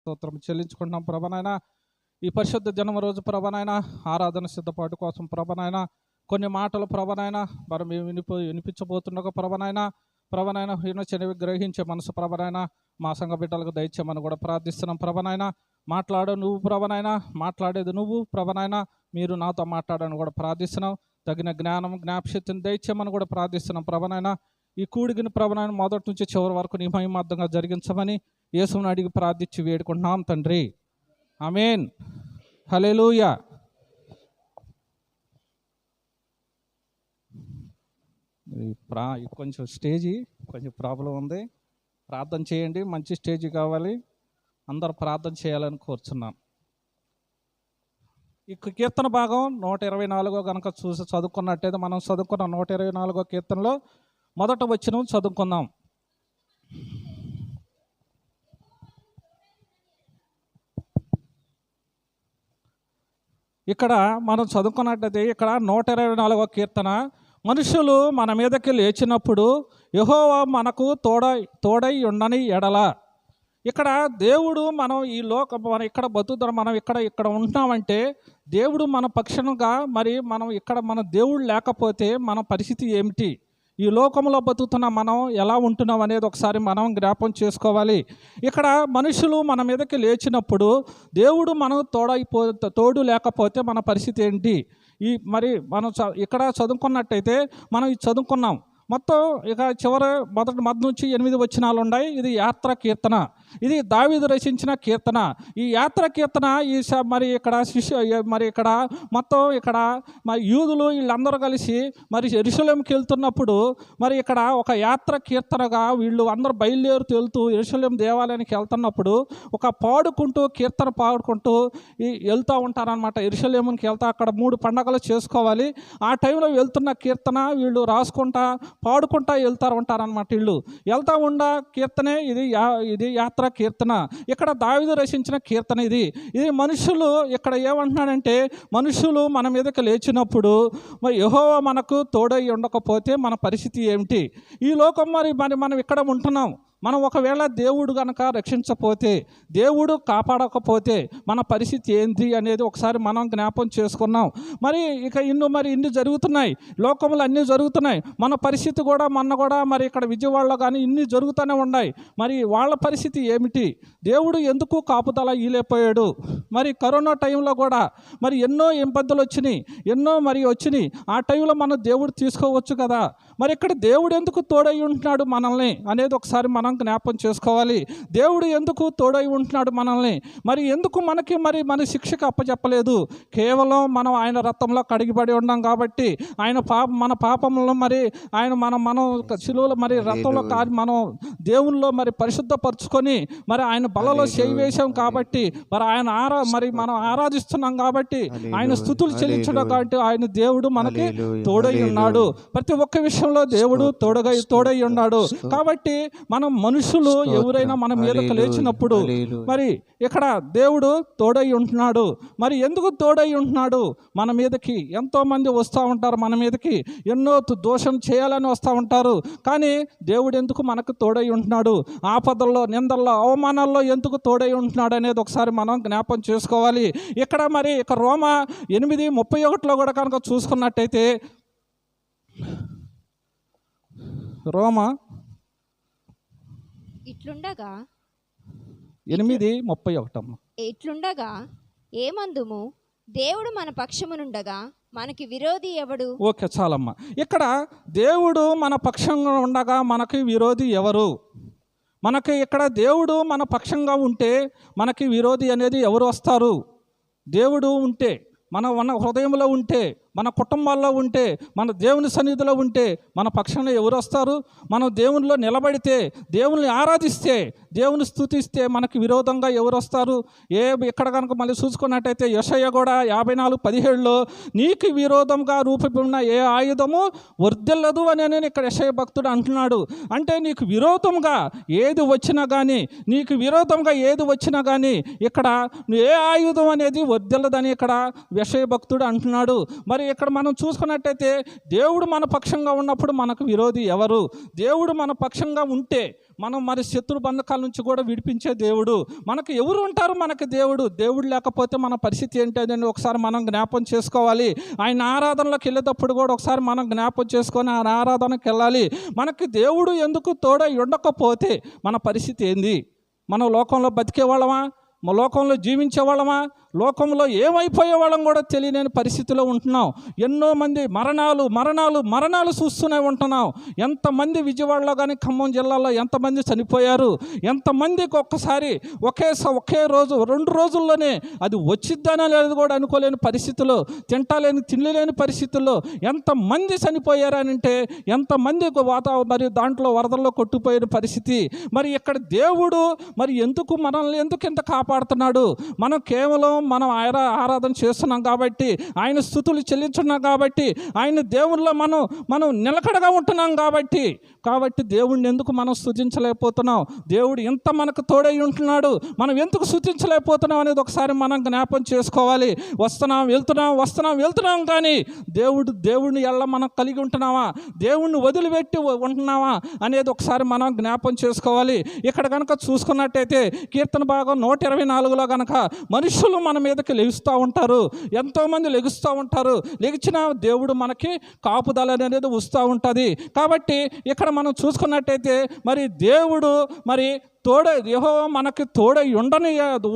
స్తోత్రం చెల్లించుకుంటున్నాం ప్రభనైనా ఈ పరిశుద్ధ జన్మ రోజు ప్రభనైనా ఆరాధన సిద్ధపాటు కోసం ప్రభనైనా కొన్ని మాటలు ప్రభనైనా మరి మేము వినిపో వినిపించబోతుండగా ప్రభనైనా ప్రభనైనా చెనివి గ్రహించే మనసు ప్రభనైనా మా సంఘ బిడ్డలకు దయచేయమని కూడా ప్రార్థిస్తున్నాం ప్రభనైనా మాట్లాడు నువ్వు ప్రభనైనా మాట్లాడేది నువ్వు ప్రభనైనా మీరు నాతో మాట్లాడని కూడా ప్రార్థిస్తున్నాం. తగిన జ్ఞానం జ్ఞాపశక్తిని దయచేయమని కూడా ప్రార్థిస్తున్నాం ప్రభనైనా ఈ కూడిగిన ప్రవణాన్ని మొదటి నుంచి చివరి వరకు నీ మహిమార్థంగా జరిగించమని యేసుని అడిగి ప్రార్థించి వేడుకుంటున్నాం తండ్రి. ఆమెన్. హలేలుయ ప్రా కొంచెం స్టేజీ కొంచెం ప్రాబ్లం ఉంది. ప్రార్థన చేయండి మంచి స్టేజ్ కావాలి. అందరు ప్రార్థన చేయాలని కోరుచున్నాం. ఈ కీర్తన భాగం నూట ఇరవై నాలుగో కనుక చూసి చదువుకున్నట్టయితే మనం చదువుకున్న నూట ఇరవై నాలుగో కీర్తనలో మొదట వచ్చిన చదువుకుందాం. ఇక్కడ మనం చదువుకున్నట్టయితే ఇక్కడ నూట ఇరవై నాలుగో కీర్తన. మనుషులు మన మీదకి లేచినప్పుడు యహోవా మనకు తోడై తోడై ఉండని ఎడల. ఇక్కడ దేవుడు మనం ఈ లోక మనం ఇక్కడ బతుకుతాం మనం ఇక్కడ ఇక్కడ ఉంటున్నామంటే దేవుడు మన పక్షంగా మరి మనం ఇక్కడ మన దేవుడు లేకపోతే మన పరిస్థితి ఏమిటి? ఈ లోకంలో బతుకుతున్న మనం ఎలా ఉంటున్నాం అనేది ఒకసారి మనం జ్ఞాపం చేసుకోవాలి. ఇక్కడ మనుషులు మన మీదకి లేచినప్పుడు దేవుడు మనం తోడైపో తోడు లేకపోతే మన పరిస్థితి ఏంటి? ఈ మరి మనం చ- ఇక్కడ చదువుకున్నట్టయితే మనం ఇది చదువుకున్నాం. మొత్తం ఇక చివరి మొదటి మధ్య నుంచి ఎనిమిది వచనాలు ఉన్నాయి ఇది యాత్ర కీర్తన. ఇది దావీదు రచించిన కీర్తన. ఈ యాత్ర కీర్తన ఈ మరి ఇక్కడ శిష్యు మరి ఇక్కడ మొత్తం ఇక్కడ మరి యూదులు వీళ్ళందరూ కలిసి మరి ఎరుసలేంకి వెళ్తున్నప్పుడు మరి ఇక్కడ ఒక యాత్ర కీర్తనగా వీళ్ళు అందరూ బయలుదేరుతూ వెళ్తూ ఎరుసలేం దేవాలయానికి వెళ్తున్నప్పుడు ఒక పాడుకుంటూ కీర్తన పాడుకుంటూ ఈ వెళ్తూ ఉంటారనమాట ఎరుసలేమునికి వెళ్తా అక్కడ మూడు పండగలు చేసుకోవాలి. ఆ టైంలో వెళ్తున్న కీర్తన వీళ్ళు రాసుకుంటా పాడుకుంటా వెళ్తారు ఉంటారనమాట వీళ్ళు. వెళ్తా ఉండ కీర్తనే ఇది యా ఇది యాత్ర కీర్తన. ఇక్కడ దావిదు రచించిన కీర్తన ఇది. ఇది మనుషులు ఇక్కడ ఏమంటున్నాడంటే మనుషులు మన మీదకి లేచినప్పుడు మరి యహోవ మనకు తోడై ఉండకపోతే మన పరిస్థితి ఏమిటి? ఈ లోకం మరి మరి మనం ఇక్కడ ఉంటున్నాం. మనం ఒకవేళ దేవుడు కనుక రక్షించకపోతే దేవుడు కాపాడకపోతే మన పరిస్థితి ఏంటి అనేది ఒకసారి మనం జ్ఞాపం చేసుకున్నాం. మరి ఇక ఇన్ని మరి ఇన్ని జరుగుతున్నాయి. లోకములు అన్నీ జరుగుతున్నాయి. మన పరిస్థితి కూడా మొన్న కూడా మరి ఇక్కడ విజయవాడలో కానీ ఇన్ని జరుగుతూనే ఉన్నాయి. మరి వాళ్ళ పరిస్థితి ఏమిటి? దేవుడు ఎందుకు కాపుదల ఈలేపోయాడు? మరి కరోనా టైంలో కూడా మరి ఎన్నో ఇబ్బందులు వచ్చినాయి. ఎన్నో మరి వచ్చినాయి. ఆ టైంలో మనం దేవుడు తీసుకోవచ్చు కదా. మరి ఇక్కడ దేవుడు ఎందుకు తోడై ఉంటున్నాడు మనల్ని అనేది ఒకసారి మనం జ్ఞాపం చేసుకోవాలి. దేవుడు ఎందుకు తోడై ఉంటున్నాడు మనల్ని? మరి ఎందుకు మనకి మరి మన శిక్షకు అప్పచెప్పలేదు కేవలం మనం ఆయన రక్తంలో కడిగిపడి ఉన్నాం కాబట్టి ఆయన పాప మన పాపంలో మరి ఆయన మనం మనం శిలువలో మరి రక్తంలో కాని మనం దేవుల్లో మరి పరిశుద్ధపరచుకొని మరి ఆయన బలలో చేయి వేశాం కాబట్టి మరి ఆయన ఆరా మరి మనం ఆరాధిస్తున్నాం కాబట్టి ఆయన స్థుతులు చెల్లించడం కాబట్టి ఆయన దేవుడు మనకి తోడై ఉన్నాడు. ప్రతి ఒక్క విషయంలో దేవుడు తోడగై తోడై ఉన్నాడు. కాబట్టి మనం మనుషులు ఎవరైనా మన మీదకు లేచినప్పుడు మరి ఇక్కడ దేవుడు తోడై ఉంటున్నాడు. మరి ఎందుకు తోడై ఉంటున్నాడు? మన మీదకి ఎంతో మంది వస్తూ ఉంటారు. మన మీదకి ఎన్నో దోషం చేయాలని వస్తూ ఉంటారు. కానీ దేవుడు ఎందుకు మనకు తోడై ఉంటున్నాడు? ఆపదల్లో నిందల్లో అవమానాల్లో ఎందుకు తోడై ఉంటున్నాడు అనేది ఒకసారి మనం జ్ఞాపం చేసుకోవాలి. ఇక్కడ మరి ఇక రోమ ఎనిమిది ముప్పై ఒకటిలో కూడా కనుక చూసుకున్నట్టయితే రోమ ఇట్లుండగా ఎనిమిది ముప్పై ఒకటమ్మ. ఇట్లుండగా ఏమందుము? దేవుడు మన పక్షమునుండగా మనకి విరోధి ఎవడు? ఓకే చాలమ్మ. ఇక్కడ దేవుడు మన పక్షంగా ఉండగా మనకి విరోధి ఎవరు? మనకి ఇక్కడ దేవుడు మన పక్షంగా ఉంటే మనకి విరోధి అనేది ఎవరు వస్తారు? దేవుడు ఉంటే మన మన హృదయంలో ఉంటే మన కుటుంబాల్లో ఉంటే మన దేవుని సన్నిధిలో ఉంటే మన పక్షాన ఎవరు వస్తారు? మనం దేవునిలో నిలబడితే దేవుని ఆరాధిస్తే దేవుని స్తుతిస్తే మనకి విరోధంగా ఎవరు వస్తారు? ఏ ఇక్కడ కనుక మళ్ళీ చూసుకున్నట్టయితే యశయ్య కూడా యాభై నాలుగు పదిహేడులో నీకు విరోధంగా రూపొన్న ఏ ఆయుధము వర్దిల్లదు అని నేను ఇక్కడ యశయ భక్తుడు అంటున్నాడు. అంటే నీకు విరోధంగా ఏది వచ్చినా కానీ నీకు విరోధంగా ఏది వచ్చినా కానీ ఇక్కడ ఏ ఆయుధం అనేది వర్దిల్లదని ఇక్కడ యశయ భక్తుడు అంటున్నాడు. మరి మరి ఇక్కడ మనం చూసుకున్నట్టయితే దేవుడు మన పక్షంగా ఉన్నప్పుడు మనకు విరోధి ఎవరు? దేవుడు మన పక్షంగా ఉంటే మనం మరి శత్రు బంధకాల నుంచి కూడా విడిపించే దేవుడు. మనకు ఎవరు ఉంటారు? మనకు దేవుడు. దేవుడు లేకపోతే మన పరిస్థితి ఏంటి ఒకసారి మనం జ్ఞాపం చేసుకోవాలి. ఆయన ఆరాధనలోకి వెళ్ళేటప్పుడు కూడా ఒకసారి మనం జ్ఞాపం చేసుకొని ఆయన ఆరాధనకి వెళ్ళాలి. మనకి దేవుడు ఎందుకు తోడై ఉండకపోతే మన పరిస్థితి ఏంది? మనం లోకంలో బతికే వాళ్ళమా? మా లోకంలో జీవించే వాళ్ళమా? లోకంలో ఏమైపోయే వాళ్ళం కూడా తెలియని పరిస్థితిలో ఉంటున్నాం. ఎన్నో మంది మరణాలు మరణాలు మరణాలు చూస్తూనే ఉంటున్నాం. ఎంతమంది విజయవాడలో కానీ ఖమ్మం జిల్లాలో ఎంతమంది చనిపోయారు? ఎంతమందికి ఒక్కసారి ఒకే స- ఒకే రోజు రెండు రోజుల్లోనే అది వచ్చిద్దానా లేదు కూడా అనుకోలేని పరిస్థితుల్లో తింటలేని తిండిలేని పరిస్థితుల్లో ఎంతమంది చనిపోయారని అంటే ఎంతమంది వాతావరణం మరి దాంట్లో వరదల్లో కొట్టుపోయిన పరిస్థితి. మరి ఇక్కడ దేవుడు మరి ఎందుకు మనల్ని ఎందుకు ఇంత కాపాడుతున్నాడు. మనం కేవలం మనం ఆయన ఆరాధన చేస్తున్నాం కాబట్టి ఆయన స్థుతులు చెల్లించున్నాం కాబట్టి ఆయన దేవుళ్ళ మనం మనం నిలకడగా ఉంటున్నాం కాబట్టి కాబట్టి దేవుడిని ఎందుకు మనం స్థుతించలేకపోతున్నాం? దేవుడు ఎంత మనకు తోడై ఉంటున్నాడు. మనం ఎందుకు స్థుతించలేకపోతున్నాం అనేది ఒకసారి మనం జ్ఞాపం చేసుకోవాలి. వస్తున్నాం వెళ్తున్నాం వస్తున్నాం వెళ్తున్నాం కానీ దేవుడు దేవుడిని ఎల్ల మనం కలిగి ఉంటున్నామా? దేవుణ్ణి వదిలిపెట్టి ఉంటున్నామా? అనేది ఒకసారి మనం జ్ఞాపం చేసుకోవాలి. ఇక్కడ కనుక చూసుకున్నట్టయితే కీర్తన భాగం నూట ఇరవై నాలుగులో కనుక మనుషులు మన మీదకి లెగుస్తూ ఉంటారు. ఎంతోమంది లెగుస్తూ ఉంటారు. లెగిచిన దేవుడు మనకి కాపుదల అనేది వస్తూ ఉంటుంది. కాబట్టి ఇక్కడ మనం చూసుకున్నట్టయితే మరి దేవుడు మరి తోడ యహో మనకి తోడై ఉండని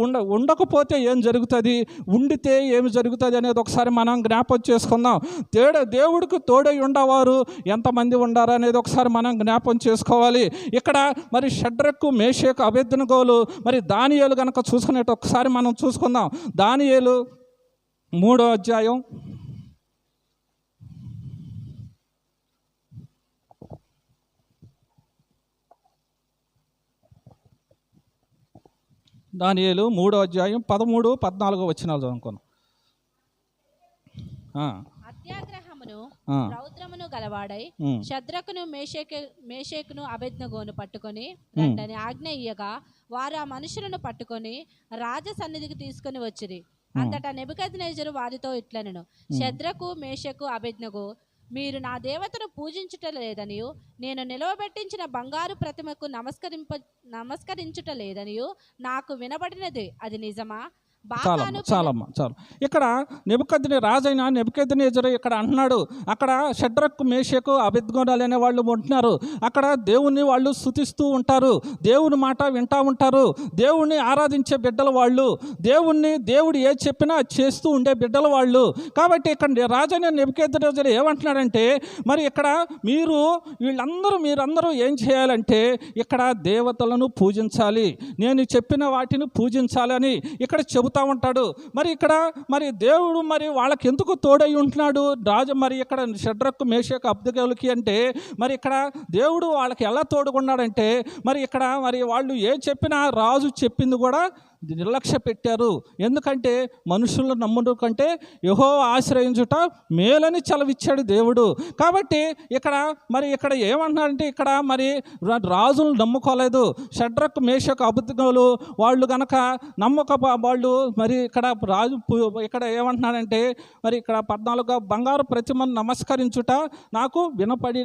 ఉండ ఉండకపోతే ఏం జరుగుతుంది? ఉండితే ఏమి జరుగుతుంది అనేది ఒకసారి మనం జ్ఞాపకం చేసుకుందాం. తేడ దేవుడికి తోడై ఉండవారు ఎంతమంది ఉండారు అనేది ఒకసారి మనం జ్ఞాపకం చేసుకోవాలి. ఇక్కడ మరి షడ్రకు మేషకు అభ్యర్థనగోలు మరి దానియేలు కనుక చూసుకునేట్టు ఒకసారి మనం చూసుకుందాం. దానియేలు మూడో అధ్యాయం దానియేలు మూడో అధ్యాయం పదమూడు పద్నాలుగో వచ్చినాలు చదువుకోను ఆ, అత్యాగ్రహమును ఆ, రౌద్రమును గలవాడై శద్రకును మేషేకు మేషేకును అభెజ్ఞగోను పట్టుకొని రండని ఆజ్ఞ ఇయ్యగా వారు ఆ మనుషులను పట్టుకొని రాజ సన్నిధికి తీసుకొని వచ్చిరి. అంతటా నెబుకద్నేజరు వారితో ఇట్లనెను. శద్రకు మేషకు అభెజ్ఞగు మీరు నా దేవతను పూజించుట లేదనియు నేను నిలవబెట్టించిన బంగారు ప్రతిమకు నమస్కరింప నమస్కరించుట లేదనియు నాకు వినబడినది. అది నిజమా? చాలమ్మ చాలమ్మ చాలు ఇక్కడ నెబుకద్ని రాజైన నెబుకద్నేజరు ఇక్కడ అంటున్నాడు అక్కడ షడ్రక్ మేషకు అభిద్గోడాలు అనే వాళ్ళు ఉంటున్నారు. అక్కడ దేవుణ్ణి వాళ్ళు స్థుతిస్తూ ఉంటారు దేవుని మాట వింటా ఉంటారు దేవుణ్ణి ఆరాధించే బిడ్డలు వాళ్ళు దేవుణ్ణి దేవుడు ఏ చెప్పినా చేస్తూ ఉండే బిడ్డలు వాళ్ళు. కాబట్టి ఇక్కడ రాజైన నెబుకద్నేజరు ఏమంటున్నాడంటే మరి ఇక్కడ మీరు వీళ్ళందరూ మీరందరూ ఏం చేయాలంటే ఇక్కడ దేవతలను పూజించాలి. నేను చెప్పిన వాటిని పూజించాలని ఇక్కడ చెబుతా ఉంటాడు. మరి ఇక్కడ మరి దేవుడు మరి వాళ్ళకి ఎందుకు తోడై ఉంటున్నాడు? రాజు మరి ఇక్కడ షడ్రకు మేషకు అబ్దగలకి అంటే మరి ఇక్కడ దేవుడు వాళ్ళకి ఎలా తోడుకున్నాడంటే మరి ఇక్కడ మరి వాళ్ళు ఏ చెప్పినా రాజు చెప్పింది కూడా నిర్లక్ష్య పెట్టారు. ఎందుకంటే మనుషులను నమ్ముడు కంటే యహో ఆశ్రయించుట మేలని చలవిచ్చాడు దేవుడు. కాబట్టి ఇక్కడ మరి ఇక్కడ ఏమంటున్నారంటే ఇక్కడ మరి రా- రాజులు నమ్ముకోలేదు. షడ్రక్ మేషకు అబుద్ధులు వాళ్ళు గనక నమ్మక వాళ్ళు మరి ఇక్కడ రాజు ఇక్కడ ఏమంటున్నారంటే మరి ఇక్కడ పద్నాలుగు బంగారు ప్రతిమను నమస్కరించుట నాకు వినపడి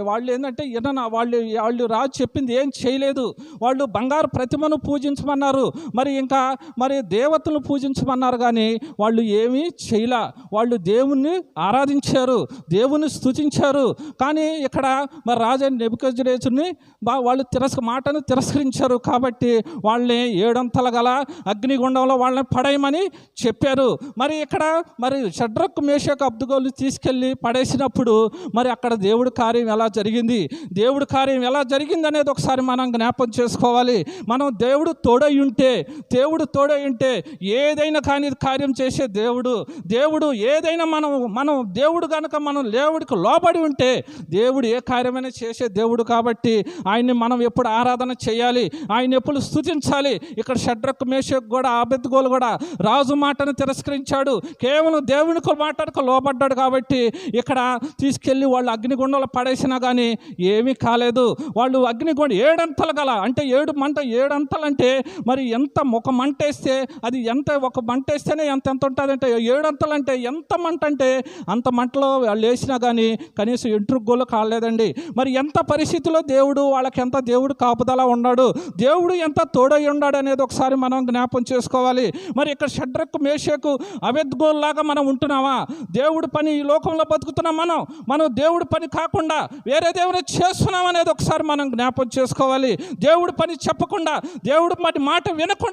వాళ్ళు ఏంటంటే విన వాళ్ళు వాళ్ళు రాజు చెప్పింది ఏం చేయలేదు. వాళ్ళు బంగారు ప్రతిమను పూజించమన్నారు. మరి ఇంకా మరి దేవతలను పూజించమన్నారు కానీ వాళ్ళు ఏమీ చేయలే. వాళ్ళు దేవుణ్ణి ఆరాధించారు దేవుణ్ణి స్థుతించారు కానీ ఇక్కడ మరి రాజా నెబుకజ్రేచుని బా వాళ్ళు తిరస్క మాటను తిరస్కరించారు కాబట్టి వాళ్ళని ఏడంతల గల అగ్నిగుండంలో వాళ్ళని పడేయమని చెప్పారు. మరి ఇక్కడ మరి షడ్రక్ మేషకు అబ్దుగోలు తీసుకెళ్ళి పడేసినప్పుడు మరి అక్కడ దేవుడి కార్యం ఎలా జరిగింది? దేవుడి కార్యం ఎలా జరిగింది అనేది ఒకసారి మనం జ్ఞాపం చేసుకోవాలి. మనం దేవుడు తోడై ఉంటే దేవుడు తోడై ఉంటే ఏదైనా కానీ కార్యం చేసే దేవుడు దేవుడు ఏదైనా మనం మనం దేవుడు కనుక మనం దేవుడికి లోబడి ఉంటే దేవుడు ఏ కార్యమైనా చేసే దేవుడు కాబట్టి ఆయన్ని మనం ఎప్పుడు ఆరాధన చేయాలి ఆయన ఎప్పుడు స్థుతించాలి. ఇక్కడ షడ్రక్ మేషక్ కూడా ఆబెద్గోలు కూడా రాజు మాటను తిరస్కరించాడు. కేవలం దేవునికి మాటకు లోబడ్డాడు కాబట్టి ఇక్కడ తీసుకెళ్ళి వాళ్ళు అగ్నిగుండంలో పడేసినా కానీ ఏమీ కాలేదు. వాళ్ళు అగ్నిగుండ ఏడంతలు గల అంటే ఏడు మంట ఏడంతలు అంటే మరి ఎంత ఎంత ఒక మంట వేస్తే అది ఎంత ఒక మంట వేస్తేనే ఎంత ఎంత ఉంటుందంటే ఏడంతలు అంటే ఎంత మంట అంటే అంత మంటలో వాళ్ళు వేసినా కానీ కనీసం ఎంట్రుగోలు కాలేదండి. మరి ఎంత పరిస్థితిలో దేవుడు వాళ్ళకి ఎంత దేవుడు కాపుదల ఉన్నాడు? దేవుడు ఎంత తోడై ఉన్నాడు అనేది ఒకసారి మనం జ్ఞాపం చేసుకోవాలి. మరి ఇక్కడ షడ్రకు మేషకు అభెద్గోల్లాగా మనం ఉంటున్నామా? దేవుడు పని ఈ లోకంలో బతుకుతున్నాం మనం. మనం దేవుడి పని కాకుండా వేరే దేవుని చేస్తున్నాం అనేది ఒకసారి మనం జ్ఞాపం చేసుకోవాలి. దేవుడి పని చెప్పకుండా దేవుడి పని మాట వినకుండా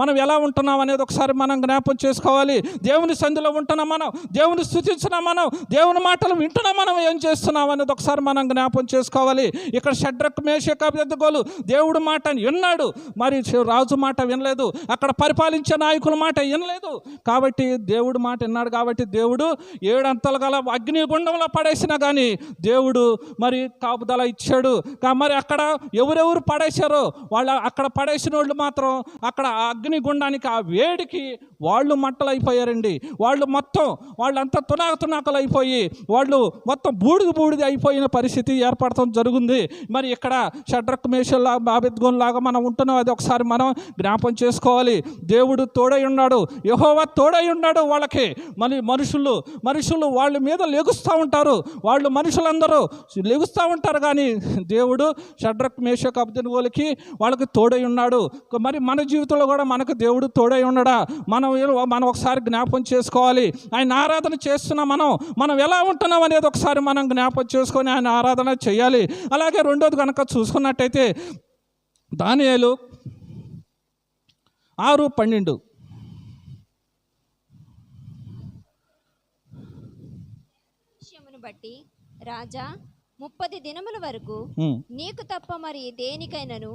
మనం ఎలా ఉంటున్నాం అనేది ఒకసారి మనం జ్ఞాపం చేసుకోవాలి. దేవుని సంధిలో ఉంటున్నాం మనం దేవుని స్థుతించున్నాం మనం దేవుని మాటలు వింటున్నాం మనం ఏం చేస్తున్నాం అనేది ఒకసారి మనం జ్ఞాపం చేసుకోవాలి. ఇక్కడ షడ్రక్ మేషక అభ్యర్థగోలు దేవుడు మాట విన్నాడు మరి రాజు మాట వినలేదు అక్కడ పరిపాలించే నాయకుల మాట వినలేదు. కాబట్టి దేవుడు మాట విన్నాడు కాబట్టి దేవుడు ఏడంతలు గల అగ్నిగుండంలో పడేసినా కానీ దేవుడు మరి కాపుదల ఇచ్చాడు. మరి అక్కడ ఎవరెవరు పడేశారో వాళ్ళ అక్కడ పడేసిన వాళ్ళు మాత్రం అక్కడ ఆ అగ్నిగుండానికి ఆ వేడికి వాళ్ళు మట్టలు అయిపోయారండి వాళ్ళు మొత్తం వాళ్ళంతా తునాక తునాకలు అయిపోయి వాళ్ళు మొత్తం బూడిది బూడిద అయిపోయిన పరిస్థితి ఏర్పడటం జరుగుంది. మరి ఇక్కడ షడ్రక్ మేషల్లా బాబెద్గోన్ లాగా మనం ఉంటున్నాం. అది ఒకసారి మనం జ్ఞాపం చేసుకోవాలి. దేవుడు తోడై ఉన్నాడు. యహోవా తోడై ఉన్నాడు వాళ్ళకి. మరి మనుషులు మనుషులు వాళ్ళ మీద లెగుస్తూ ఉంటారు. వాళ్ళు మనుషులందరూ లెగుస్తూ ఉంటారు కానీ దేవుడు షడ్రక్ మేషక్ అబ్దుల్గోలకి వాళ్ళకి తోడై ఉన్నాడు. మరి మన జీవితం జీవితంలో కూడా మనకు దేవుడు తోడై ఉండడా? మనం మనం ఒకసారి జ్ఞాపం చేసుకోవాలి. ఆయన ఆరాధన చేస్తున్నాం మనం. మనం ఎలా ఉంటున్నాం అనేది ఒకసారి మనం జ్ఞాపం చేసుకొని ఆయన ఆరాధన చేయాలి. అలాగే రెండోది కనుక చూసుకున్నట్టయితే దానియాలు ఆరు పన్నెండు. బట్టి రాజా ముప్పది దినముల వరకు నీకు తప్ప మరి దేనికైనను.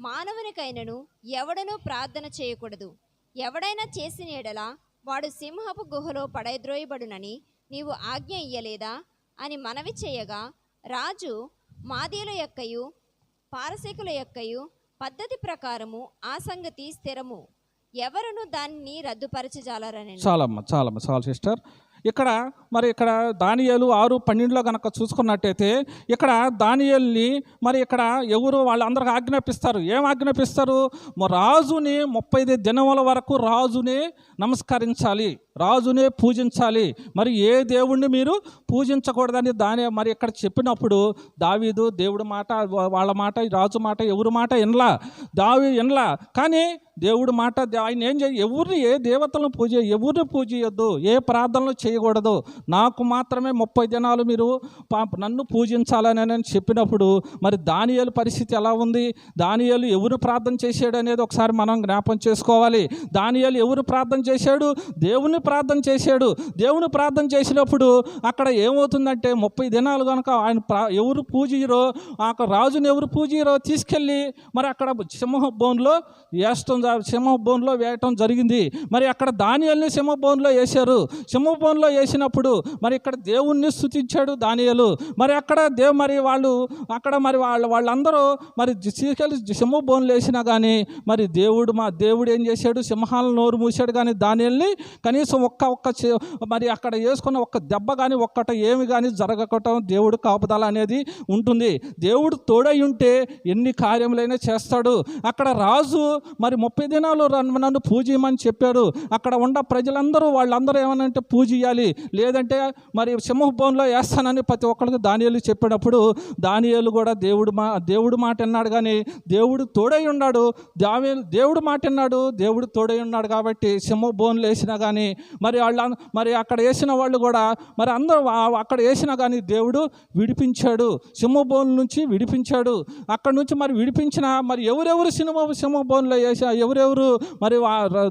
మానవునికైనను ఎవడనూ ప్రార్థన చేయకూడదు. ఎవడైనా చేసిన ఎడల వాడు సింహపు గుహలో పడద్రోయబడునని నీవు ఆజ్ఞ ఇయ్యలేదా? అని మనవి చేయగా రాజు మాదీల యొక్కయు పారసీకుల యొక్కయు పద్ధతి ప్రకారము ఆ సంగతి స్థిరము. ఎవరును దానిని రద్దుపరచజాలరని చాలమ్మ చాలమ్మ చాలు సిస్టర్. ఇక్కడ మరి ఇక్కడ దానియాలు ఆరు పన్నెండులో కనుక చూసుకున్నట్టయితే ఇక్కడ దానియల్ని మరి ఇక్కడ ఎవరు వాళ్ళందరికీ ఆజ్ఞాపిస్తారు. ఏం ఆజ్ఞాపిస్తారు? రాజుని ముప్పై ఐదు దినముల వరకు రాజుని నమస్కరించాలి రాజునే పూజించాలి. మరి ఏ దేవుణ్ణి మీరు పూజించకూడదని దాని మరి ఇక్కడ చెప్పినప్పుడు దావీదు దేవుడి మాట వాళ్ళ మాట రాజు మాట ఎవరి మాట ఎనలా దావి ఎనలా కానీ దేవుడు మాట ఆయన ఏం చేయ ఎవరిని ఏ దేవతలను పూజ ఎవరిని పూజయొద్దు ఏ ప్రార్థనలు చేయకూడదు. నాకు మాత్రమే ముప్పై దినాలు మీరు నన్ను పూజించాలని అని చెప్పినప్పుడు మరి దానియలు పరిస్థితి ఎలా ఉంది? దానియలు ఎవరు ప్రార్థన చేశాడు అనేది ఒకసారి మనం జ్ఞాపం చేసుకోవాలి. దానియలు ఎవరు ప్రార్థన చేశాడు? దేవుని ప్రార్థన చేశాడు. దేవుని ప్రార్థన చేసినప్పుడు అక్కడ ఏమవుతుందంటే ముప్పై దినాలు కనుక ఆయన ప్రా ఎవరు పూజీరో ఆ రాజుని ఎవరు పూజీరో తీసుకెళ్ళి మరి అక్కడ సింహ బోన్లో వేస్తుంది సింహభవన్లో సింహ బోన్లో వేయటం జరిగింది. మరి అక్కడ దానియల్ని సింహభవన్లో వేశారు. సింహభవన్లో వేసినప్పుడు మరి ఇక్కడ దేవుణ్ణి స్థుతించాడు దానియలు. మరి అక్కడ దేవు మరి వాళ్ళు అక్కడ మరి వాళ్ళు వాళ్ళందరూ మరి తీసుకెళ్ళి సింహ బోన్లు వేసినా కానీ మరి దేవుడు మా దేవుడు ఏం చేశాడు? సింహాలను నోరు మూసాడు కానీ దానియల్ని కనీసం ఒక్క ఒక్క మరి అక్కడ వేసుకున్న ఒక్క దెబ్బ కానీ ఒక్కట ఏమి కానీ జరగకటం దేవుడు కాపుదల అనేది ఉంటుంది. దేవుడు తోడై ఉంటే ఎన్ని కార్యములైనా చేస్తాడు. అక్కడ రాజు మరి ముప్పై దినాలు నన్ను పూజయమని చెప్పాడు. అక్కడ ఉన్న ప్రజలందరూ వాళ్ళందరూ ఏమనంటే పూజియాలి. లేదంటే మరి సింహభవన్లో వేస్తానని ప్రతి ఒక్కరికి దానియాలు చెప్పినప్పుడు దానియాలు కూడా దేవుడు మా దేవుడు మాట అన్నాడు కానీ దేవుడు తోడై ఉన్నాడు. దావే దేవుడు మాట అన్నాడు దేవుడు తోడై ఉన్నాడు కాబట్టి సింహభవన్లు వేసినా కానీ మరి వాళ్ళ మరి అక్కడ వేసిన వాళ్ళు కూడా మరి అందరూ అక్కడ వేసినా కానీ దేవుడు విడిపించాడు. సింహభవన్ నుంచి విడిపించాడు. అక్కడ నుంచి మరి విడిపించిన మరి ఎవరెవరు సినిమా సింహభవన్లో వేసా ఎవరెవరు మరి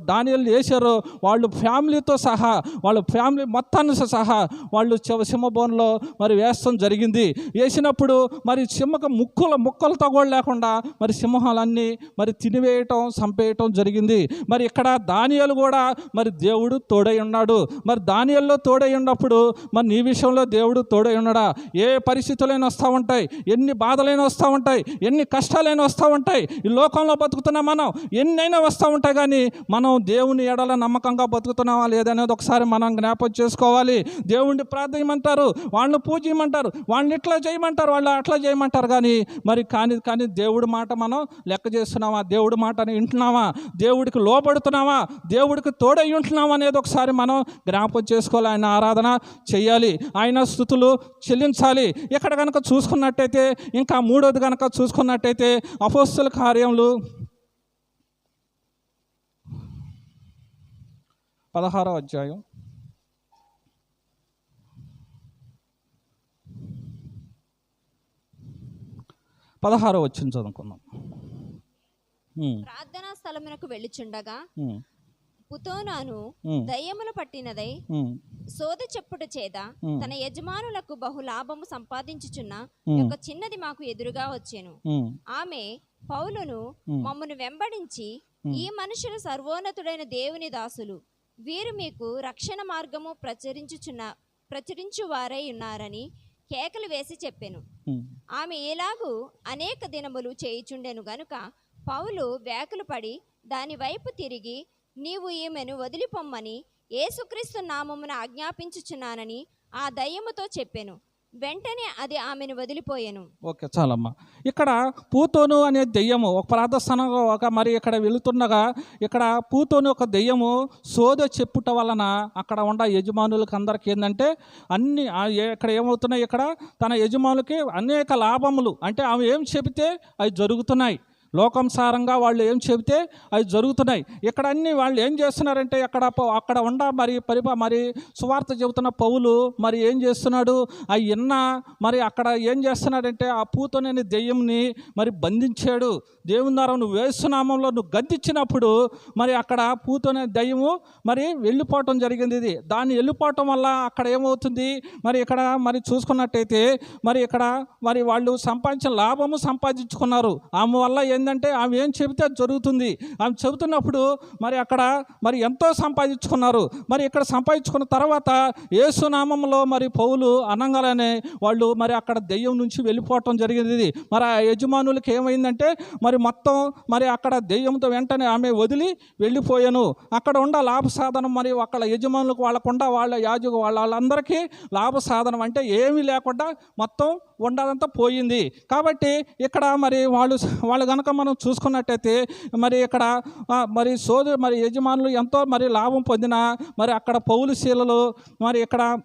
దానియలు చేశారో వాళ్ళు ఫ్యామిలీతో సహా వాళ్ళ ఫ్యామిలీ మొత్తాన్ని సహా వాళ్ళు చి- సింహభవన్లో మరి వేస్తాం జరిగింది. వేసినప్పుడు మరి సింహక ముక్కుల ముక్కలతో కూడా లేకుండా మరి సింహాలన్నీ మరి తినివేయటం చంపేయటం జరిగింది. మరి ఇక్కడ దానియాలు కూడా మరి దేవుడు తోడై ఉన్నాడు. మరి దానియాల్లో తోడై ఉన్నప్పుడు మరి నీ విషయంలో దేవుడు తోడై ఉన్నాడా? ఏ పరిస్థితులైనా వస్తూ ఉంటాయి. ఎన్ని బాధలైనా వస్తూ ఉంటాయి. ఎన్ని కష్టాలైనా వస్తూ ఉంటాయి. ఈ లోకంలో బతుకుతున్నా మనం ఎన్ని ఎన్నైనా వస్తూ ఉంటాయి కానీ మనం దేవుని ఎడల నమ్మకంగా బతుకుతున్నావా లేదనేది ఒకసారి మనం జ్ఞాపకం చేసుకోవాలి. దేవుణ్ణి ప్రార్థించమంటారు వాళ్ళని పూజయమంటారు వాళ్ళని ఇట్లా చేయమంటారు వాళ్ళు అట్లా చేయమంటారు కానీ మరి కానీ కానీ దేవుడి మాట మనం లెక్క చేస్తున్నామా? దేవుడి మాటని వింటున్నామా? దేవుడికి లోపడుతున్నావా దేవుడికి తోడై ఉంటున్నామా అనేది ఒకసారి మనం జ్ఞాపకం చేసుకోవాలి. ఆయన ఆరాధన చేయాలి. ఆయన స్థుతులు చెల్లించాలి. ఇక్కడ కనుక చూసుకున్నట్టయితే ఇంకా మూడోది కనుక చూసుకున్నట్టయితే అపోస్తుల కార్యములు పదహారో అధ్యాయం. పదహారో వచ్చింది చదువుకుందాం. ప్రార్థనా స్థలమునకు వెళ్ళుచుండగా పుతోనాను దయ్యములు పట్టినదై సోద చెప్పుట చేత. తన యజమానులకు బహు లాభము సంపాదించుచున్న. ఒక చిన్నది మాకు ఎదురుగా వచ్చెను. ఆమె పౌలును. మమ్మను వెంబడించి ఈ మనుషులు సర్వోన్నతుడైన దేవుని దాసులు. వీరు మీకు రక్షణ మార్గము ప్రచురించుచున్న ప్రచురించు వారై ఉన్నారని కేకలు వేసి చెప్పెను. ఆమె ఎలాగూ అనేక దినములు చేయుచుండెను గనుక పౌలు వేకలు పడి దాని వైపు తిరిగి నీవు ఈమెను వదిలిపొమ్మని యేసుక్రీస్తు నామమున ఆజ్ఞాపించుచున్నానని ఆ దయ్యముతో చెప్పెను వెంటనే అది ఆమెను వదిలిపోయాను. ఓకే చాలమ్మా. ఇక్కడ పూతోను అనే దెయ్యము ఒక ప్రార్థస్థానంగా ఒక మరి ఇక్కడ వెళుతుండగా ఇక్కడ పూతోను ఒక దెయ్యము సోద చెప్పుట వలన అక్కడ ఉన్న యజమానులకు అందరికీ ఏంటంటే అన్ని ఇక్కడ ఏమవుతున్నాయి ఇక్కడ తన యజమానులకి అనేక లాభములు. అంటే ఆమె ఏం చెబితే అవి జరుగుతున్నాయి. లోకంసారంగా వాళ్ళు ఏం చెబితే అవి జరుగుతున్నాయి. ఇక్కడ అన్ని వాళ్ళు ఏం చేస్తున్నారంటే అక్కడ అక్కడ ఉండ మరి పరిప మరి సువార్త చెబుతున్న పౌలు మరి ఏం చేస్తున్నాడు? ఆ ఇన్న మరి అక్కడ ఏం చేస్తున్నాడంటే ఆ పూతోనే దెయ్యంని మరి బంధించాడు. దేవుని ద్వారా నువ్వు వేస్తున్నామంలో నువ్వు గద్దించినప్పుడు మరి అక్కడ పూతోనే దయ్యము మరి వెళ్ళిపోవటం జరిగింది ఇది. దాన్ని వెళ్ళిపోవటం వల్ల అక్కడ ఏమవుతుంది? మరి ఇక్కడ మరి చూసుకున్నట్టయితే మరి ఇక్కడ మరి వాళ్ళు సంపాదించిన లాభము సంపాదించుకున్నారు. ఆమె వల్ల ఏం ఏంటంటే ఆమె ఏం చెబితే అది జరుగుతుంది. ఆమె చెబుతున్నప్పుడు మరి అక్కడ మరి ఎంతో సంపాదించుకున్నారు. మరి ఇక్కడ సంపాదించుకున్న తర్వాత ఏసునామంలో మరి పౌలు అనంగానే వాళ్ళు మరి అక్కడ దెయ్యం నుంచి వెళ్ళిపోవటం జరిగింది. ఇది మరి ఆ యజమానులకి ఏమైందంటే మరి మొత్తం మరి అక్కడ దెయ్యంతో వెంటనే ఆమె వదిలి వెళ్ళిపోయాను. అక్కడ ఉండ లాభ సాధనం మరి అక్కడ యజమానులకు వాళ్ళకుండా వాళ్ళ యాజకు వాళ్ళ వాళ్ళందరికీ లాభ సాధనం అంటే ఏమీ లేకుండా మొత్తం ఉండదంతా పోయింది కాబట్టి ఇక్కడ మరి వాళ్ళు వాళ్ళు కనుక మనం చూసుకున్నట్టయితే మరి ఇక్కడ మరి సోదరు మరి యజమానులు ఎంతో మరి లాభం పొందిన మరి అక్కడ పౌలు శీలలు మరి ఇక్కడ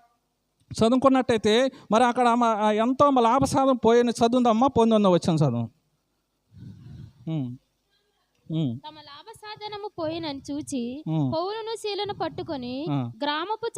చదువుకున్నట్టయితే మరి అక్కడ ఎంతో లాభ సాధన పోయిన చదువుందమ్మా పొందుందా వచ్చిన చదువు. తమ లాభ సాధనము పోయినని చూచి. పౌలును శీలను పట్టుకొని. గ్రామపు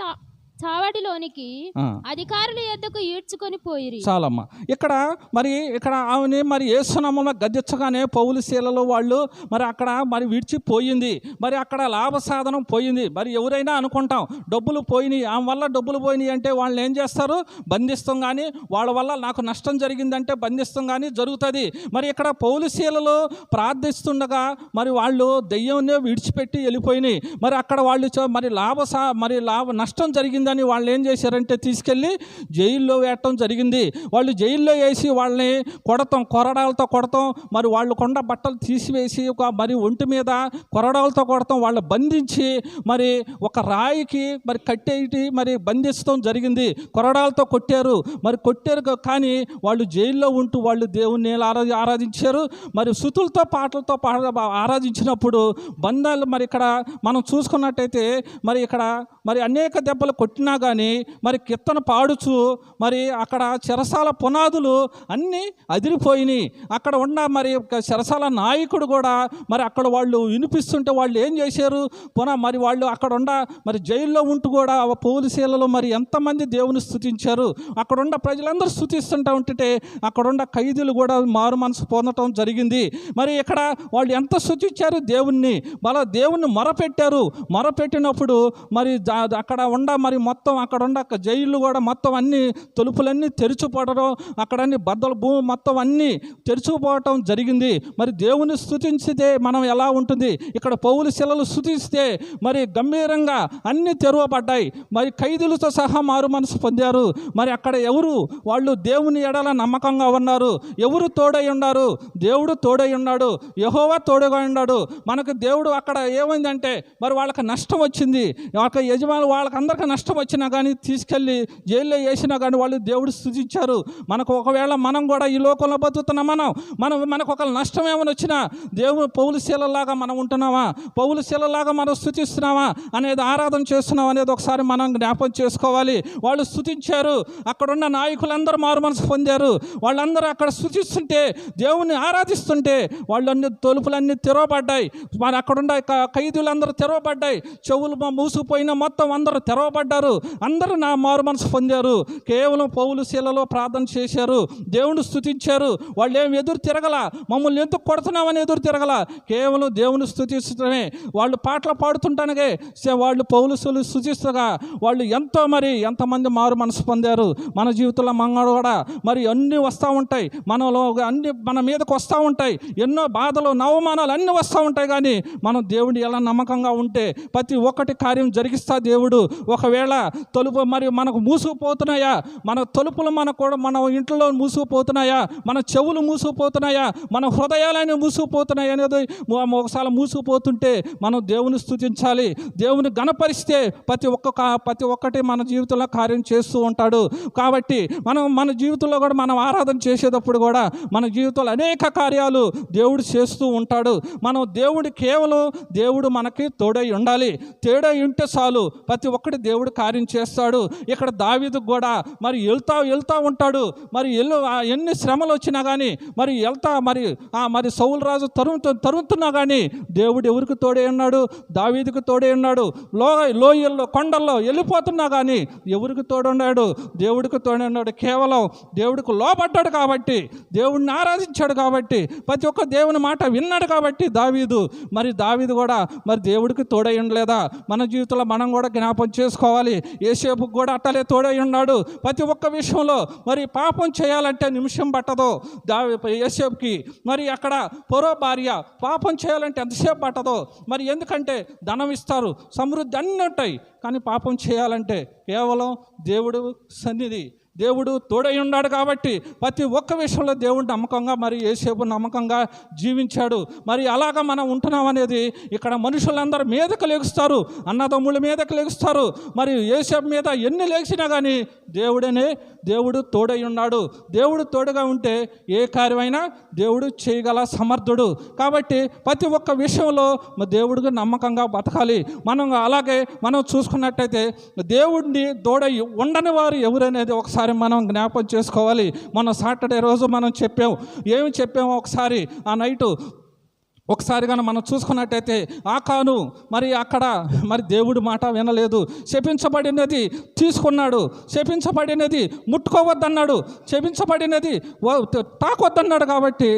చా చావడిలోనికి ఆ. అధికారుల యొద్దకు ఈడ్చుకొని పోయిరి. చాలమ్మా. ఇక్కడ మరి ఇక్కడ ఆమెని మరి ఏసునామంలో గద్దెచ్చగానే పౌలు శీలలో వాళ్ళు మరి అక్కడ మరి విడిచిపోయింది మరి అక్కడ లాభ సాధనం పోయింది. మరి ఎవరైనా అనుకుంటాం డబ్బులు పోయినాయి. ఆమె వల్ల డబ్బులు పోయినాయి అంటే వాళ్ళని ఏం చేస్తారు? బంధిస్తాం కానీ వాళ్ళ వల్ల నాకు నష్టం జరిగిందంటే బంధిస్తాం కానీ జరుగుతుంది. మరి ఇక్కడ పౌలు శీలలో ప్రార్థిస్తుండగా మరి వాళ్ళు దెయ్యంనే విడిచిపెట్టి వెళ్ళిపోయినాయి. మరి అక్కడ వాళ్ళు మరి లాభ సా మరి లాభ నష్టం కానీ వాళ్ళు ఏం చేశారంటే తీసుకెళ్ళి జైల్లో వేయటం జరిగింది. వాళ్ళు జైల్లో వేసి వాళ్ళని కొడతాం కొరడాలతో కొడతాం. మరి వాళ్ళు కొండ బట్టలు తీసివేసి ఒక మరి ఒంటి మీద కొరడాలతో కొడతాం. వాళ్ళు బంధించి మరి ఒక రాయికి మరి కట్టేటి మరి బంధించడం జరిగింది. కొరడాలతో కొట్టారు. మరి కొట్టారు కానీ వాళ్ళు జైల్లో ఉంటూ వాళ్ళు దేవుణ్ణి ఆరాధి ఆరాధించారు. మరి శృతులతో పాటలతో పా ఆరాధించినప్పుడు బంధాలు మరి ఇక్కడ మనం చూసుకున్నట్టయితే మరి ఇక్కడ మరి అనేక దెబ్బలు కొట్టినా కానీ మరి కీర్తన పాడుచు మరి అక్కడ చెరసాల పునాదులు అన్నీ అదిరిపోయినాయి. అక్కడ ఉన్న మరి చెరసాల నాయకుడు కూడా మరి అక్కడ వాళ్ళు వినిపిస్తుంటే వాళ్ళు ఏం చేశారు? పునః మరి వాళ్ళు అక్కడ ఉన్న మరి జైల్లో ఉంటూ కూడా ఆ పోలీసులలో మరి ఎంతమంది దేవుని స్థుతించారు అక్కడ ఉన్న ప్రజలందరూ స్థుతిస్తుంటా ఉంటే అక్కడ ఉన్న ఖైదీలు కూడా మారు మనసు పొందటం జరిగింది. మరి ఇక్కడ వాళ్ళు ఎంత స్థుతించారు దేవుణ్ణి? వాళ్ళ దేవుణ్ణి మొరపెట్టారు. మొరపెట్టినప్పుడు మరి అక్కడ ఉండ మరి మొత్తం అక్కడున్న అక్కడ ఉన్న జైళ్ళు కూడా మొత్తం అన్ని తలుపులన్నీ తెరుచుపడడం అక్కడ అన్ని బద్దలు భూమి మొత్తం అన్నీ తెరుచుకుపోవటం జరిగింది. మరి దేవుని స్థుతించితే మనం ఎలా ఉంటుంది? ఇక్కడ పౌలు శిలలు స్థుతిస్తే మరి గంభీరంగా అన్ని తెరవబడ్డాయి. మరి ఖైదులతో సహా మారు మనసు పొందారు. మరి అక్కడ ఎవరు? వాళ్ళు దేవుని ఎడల నమ్మకంగా ఉన్నారు. ఎవరు తోడై ఉన్నారు దేవుడు తోడై ఉన్నాడు. యహోవా తోడుగా ఉన్నాడు. మనకు దేవుడు అక్కడ ఏమైందంటే మరి వాళ్ళకి నష్టం వచ్చింది. ఒక యజమాని వాళ్ళకి అందరికీ కష్టం వచ్చినా కానీ తీసుకెళ్ళి జైల్లో వేసినా కానీ వాళ్ళు దేవుడు స్థుతించారు మనకు ఒకవేళ మనం కూడా ఈ లోకంలో బతుకుతున్నాం మనం మనం మనకు ఒక నష్టం ఏమైనా వచ్చినా దేవుడు పౌలు శీలలాగా మనం ఉంటున్నామా? పౌలు శీలలాగా మనం స్థుతిస్తున్నామా? అనేది ఆరాధన చేస్తున్నాం అనేది ఒకసారి మనం జ్ఞాపం చేసుకోవాలి. వాళ్ళు స్థుతించారు. అక్కడున్న నాయకులందరూ మారు మనసు పొందారు. వాళ్ళందరూ అక్కడ స్థుతిస్తుంటే దేవుని ఆరాధిస్తుంటే వాళ్ళన్ని తలుపులన్నీ తెరవబడ్డాయి. మరి అక్కడున్న ఖైదీలందరూ తెరవబడ్డాయి. చెవులు మ- మూసుకుపోయిన మొత్తం అందరూ తెరవబడ్డారు. అందరూ నా మారు మనసు పొందారు. కేవలం పౌలు శీలలో ప్రార్థన చేశారు. దేవుని స్థుతించారు వాళ్ళు ఏం ఎదురు తిరగల? మమ్మల్ని ఎందుకు కొడుతున్నామని ఎదురు తిరగల? కేవలం దేవుని స్థుతించడమే వాళ్ళు పాటలు పాడుతుంటానగే సే- వాళ్ళు పౌలుసులు స్థుతిస్తగా వాళ్ళు ఎంతో మరి ఎంతమంది మారు మనసు పొందారు. మన జీవితంలో మంగళ కూడా మరి అన్నీ వస్తూ ఉంటాయి. మనలో అన్ని మన మీదకి వస్తూ ఉంటాయి. ఎన్నో బాధలు నవమానాలు అన్నీ వస్తూ ఉంటాయి. కానీ మనం దేవుడిని ఎలా నమ్మకంగా ఉంటే ప్రతి ఒక్కటి కార్యం జరిగిస్తా దేవుడు. ఒకవేళ తలుపు మరి మనకు మూసుకుపోతున్నాయా? మన తలుపులు మన కూడా మన ఇంట్లో మూసుకుపోతున్నాయా? మన చెవులు మూసుకుపోతున్నాయా? మన హృదయాలన్నీ మూసుకుపోతున్నాయి అనేది ఒకసారి మూసుకుపోతుంటే మనం దేవుని స్థుతించాలి. దేవుని గణపరిస్తే ప్రతి ఒక్క ప్రతి ఒక్కటి మన జీవితంలో కార్యం చేస్తూ ఉంటాడు. కాబట్టి మనం మన జీవితంలో కూడా మనం ఆరాధన చేసేటప్పుడు కూడా మన జీవితంలో అనేక కార్యాలు దేవుడు చేస్తూ ఉంటాడు. మనం దేవుడు కేవలం దేవుడు మనకి తోడై ఉండాలి. తేడై ఉంటే చాలు. ప్రతి ఒక్కటి దేవుడు కార్యం చేస్తాడు. ఇక్కడ దావీదు కూడా మరి వెళ్తా వెళ్తూ ఉంటాడు. మరి ఎల్లు ఆ ఎన్ని శ్రమలు వచ్చినా కానీ మరి వెళ్తా మరి మరి సౌలు రాజు తరుగుతున్నా తరుముతున్నా కానీ దేవుడు ఎవరికి తోడే ఉన్నాడు? దావీదుకు తోడే ఉన్నాడు. లో లోయల్లో కొండల్లో వెళ్ళిపోతున్నా కానీ ఎవరికి తోడున్నాడు దేవుడికి తోడే ఉన్నాడు కేవలం దేవుడికి లోపడ్డాడు కాబట్టి దేవుడిని ఆరాధించాడు కాబట్టి ప్రతి ఒక్క దేవుని మాట విన్నాడు కాబట్టి దావీదు. మరి దావీదు కూడా మరి దేవుడికి తోడై ఉండలేదా? మన జీవితంలో మనం కూడా జ్ఞాపం చేసుకోవాలి. ఏసేపు కూడా అట్టలే తోడై ఉన్నాడు. ప్రతి ఒక్క విషయంలో మరి పాపం చేయాలంటే నిమిషం పట్టదు. దా ఏసేపుకి మరి అక్కడ పొరో భార్య పాపం చేయాలంటే ఎంతసేపు పట్టదో? మరి ఎందుకంటే ధనం ఇస్తారు. సమృద్ధి అన్నీ ఉంటాయి కానీ పాపం చేయాలంటే కేవలం దేవుడు సన్నిధి. దేవుడు తోడై ఉన్నాడు కాబట్టి ప్రతి ఒక్క విషయంలో దేవుడు నమ్మకంగా మరి ఏసేపు నమ్మకంగా జీవించాడు. మరి అలాగ మనం ఉంటున్నాం అనేది ఇక్కడ మనుషులందరూ మీదకు లెగుస్తారు అన్నదమ్ముల మీదకు లెగుస్తారు. మరి ఏసేపు మీద ఎన్ని లేచినా కానీ దేవుడనే దేవుడు తోడై ఉన్నాడు. దేవుడు తోడుగా ఉంటే ఏ కార్యమైనా దేవుడు చేయగల సమర్థుడు. కాబట్టి ప్రతి ఒక్క విషయంలో దేవుడికి నమ్మకంగా బతకాలి. మనం అలాగే మనం చూసుకున్నట్టయితే దేవుడిని తోడై ఉండని వారు ఎవరనేది ఒకసారి మనం జ్ఞాపకం చేసుకోవాలి. మొన్న సాటర్డే రోజు మనం చెప్పాము ఏమి చెప్పాము ఒకసారి ఆ నైటు ఒకసారి కానీ మనం చూసుకున్నట్టయితే ఆకాను మరి అక్కడ మరి దేవుడి మాట వినలేదు. శపించబడినది తీసుకున్నాడు. శపించబడినది ముట్టుకోవద్దన్నాడు. శపించబడినది తాకొద్దన్నాడు కాబట్టి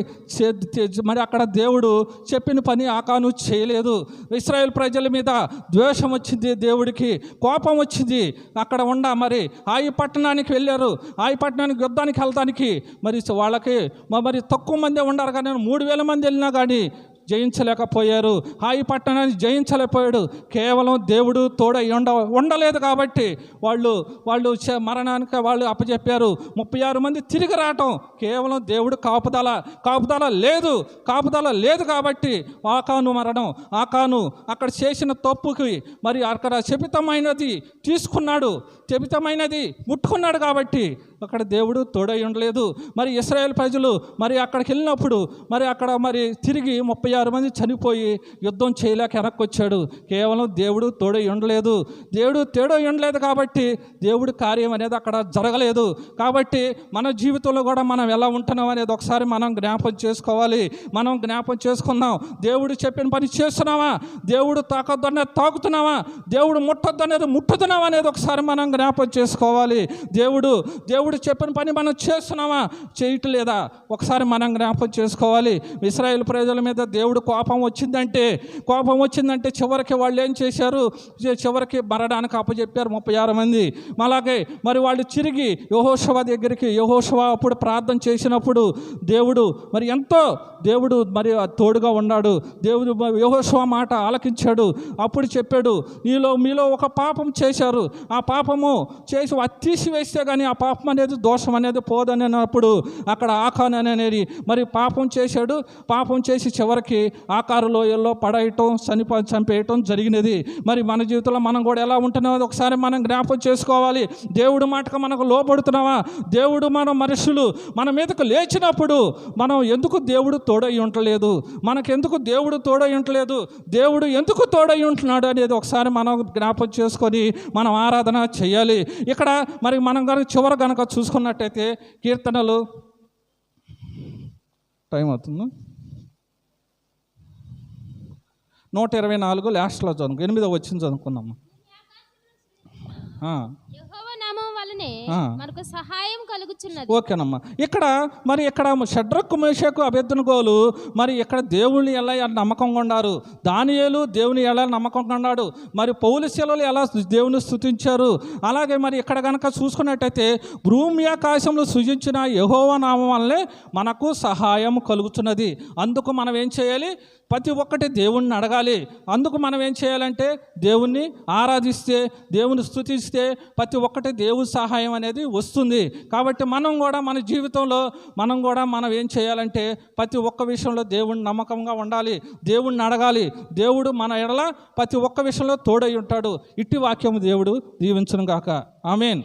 మరి అక్కడ దేవుడు చెప్పిన పని ఆకాను చేయలేదు. ఇస్రాయేల్ ప్రజల మీద ద్వేషం వచ్చింది దేవుడికి కోపం వచ్చింది. అక్కడ ఉండ మరి ఆయి పట్టణానికి వెళ్ళారు. ఆయి పట్టణానికి యుద్ధానికి వెళ్తానికి మరి వాళ్ళకి మరి తక్కువ మంది ఉండారు కానీ మూడు వేల మంది వెళ్ళినా కానీ జయించలేకపోయారు. హాయి పట్టణాన్ని జయించలేకపోయాడు. కేవలం దేవుడు తోడై ఉండ ఉండలేదు కాబట్టి వాళ్ళు వాళ్ళు మరణానికి వాళ్ళు అప్పచెప్పారు. ముప్పై ఆరు మంది తిరిగి రావటం కేవలం దేవుడు కాపుదల కాపుదల లేదు కాపుదల లేదు కాబట్టి ఆకాను మరణం ఆకాను అక్కడ చేసిన తప్పుకి మరి అక్కడ శపితమైనది తీసుకున్నాడు శపితమైనది ముట్టుకున్నాడు కాబట్టి అక్కడ దేవుడు తోడై ఉండలేదు. మరి ఇస్రాయేల్ ప్రజలు మరి అక్కడికి వెళ్ళినప్పుడు మరి అక్కడ మరి తిరిగి ముప్పై ఆరు మంది చనిపోయి యుద్ధం చేయలేక వెనక్కి వచ్చాడు కేవలం దేవుడు తోడై ఉండలేదు. దేవుడు తేడో ఉండలేదు కాబట్టి దేవుడి కార్యం అనేది అక్కడ జరగలేదు. కాబట్టి మన జీవితంలో కూడా మనం ఎలా ఉంటున్నాం అనేది ఒకసారి మనం జ్ఞాపం చేసుకోవాలి. మనం జ్ఞాపం చేసుకుందాం. దేవుడు చెప్పిన పని చేస్తున్నామా దేవుడు తాకొద్దు అనేది తాకుతున్నావా? దేవుడు ముట్టొద్దు అనేది ముట్టుతున్నావా అనేది ఒకసారి మనం జ్ఞాపం చేసుకోవాలి. దేవుడు దేవుడు చెప్పిన పని మనం చేస్తున్నామా చేయట్లేదా? ఒకసారి మనం జ్ఞాపం చేసుకోవాలి. ఇస్రాయేల్ ప్రజల మీద దేవుడు దేవుడు కోపం వచ్చిందంటే కోపం వచ్చిందంటే చివరికి వాళ్ళు ఏం చేశారు? చివరికి మరణానికి అప్పచెప్పారు ముప్పై ఆరు మంది. అలాగే మరి వాళ్ళు తిరిగి యహోశవ దగ్గరికి యహోశవ అప్పుడు ప్రార్థన చేసినప్పుడు దేవుడు మరి ఎంతో దేవుడు మరి తోడుగా ఉన్నాడు. దేవుడు యహోశవ మాట ఆలకించాడు. అప్పుడు చెప్పాడు నీలో మీలో ఒక పాపం చేశారు. ఆ పాపము చేసి తీసివేస్తే కానీ ఆ పాపం అనేది దోషం అనేది పోదని అన్నప్పుడు అక్కడ ఆకాన్ అనేది మరి పాపం చేశాడు. పాపం చేసి చివరికి ఆకార లోయల్లో పడేయటం చనిపో చంపేయటం జరిగినది. మరి మన జీవితంలో మనం కూడా ఎలా ఉంటున్నామో ఒకసారి మనం జ్ఞాపకం చేసుకోవాలి. దేవుడు మాటకు మనకు లోపడుతున్నావా దేవుడు మన మనుషులు మన మీదకు లేచినప్పుడు మనం ఎందుకు దేవుడు తోడై ఉండలేదు? మనకెందుకు దేవుడు తోడై ఉండలేదు? దేవుడు ఎందుకు తోడై ఉంటున్నాడు అనేది ఒకసారి మనం జ్ఞాపకం చేసుకొని మనం ఆరాధన చేయాలి. ఇక్కడ మరి మనం కనుక చివర కనుక చూసుకున్నట్టయితే కీర్తనలు. టైం అవుతుంది? నూట ఇరవై నాలుగు లాస్ట్లో చదువు ఎనిమిదో వచ్చింది చదువుకుందాము? వలనే. మనకు సహాయం కలుగుచున్నది. ఓకేనమ్మా. ఇక్కడ మరి ఇక్కడ షడ్రకు మేషకు అభ్యర్థనగోలు మరి ఇక్కడ దేవుని ఎలా నమ్మకంగా ఉన్నారు దానియేలు దేవుని ఎలా నమ్మకంగా ఉన్నాడు మరి పౌలు శిలలు ఎలా దేవుని స్థుతించారు? అలాగే మరి ఇక్కడ కనుక చూసుకున్నట్టయితే భూమి ఆకాశంలో సృజించిన యహోవ నామం వల్లే మనకు సహాయం కలుగుతున్నది. అందుకు మనం ఏం చేయాలి? ప్రతి ఒక్కటి దేవుణ్ణి అడగాలి. అందుకు మనం ఏం చేయాలంటే దేవుణ్ణి ఆరాధిస్తే దేవుని స్థుతిస్తే ప్రతి ఒక్కటి దేవుని సహాయం అనేది వస్తుంది. కాబట్టి మనం కూడా మన జీవితంలో మనం కూడా మనం ఏం చేయాలంటే ప్రతి ఒక్క విషయంలో దేవుణ్ణి నమ్మకంగా ఉండాలి. దేవుణ్ణి అడగాలి. దేవుడు మన ఎడల ప్రతి ఒక్క విషయంలో తోడై ఉంటాడు. ఇట్టి వాక్యము దేవుడు దీవించను గాక. ఆమెన్.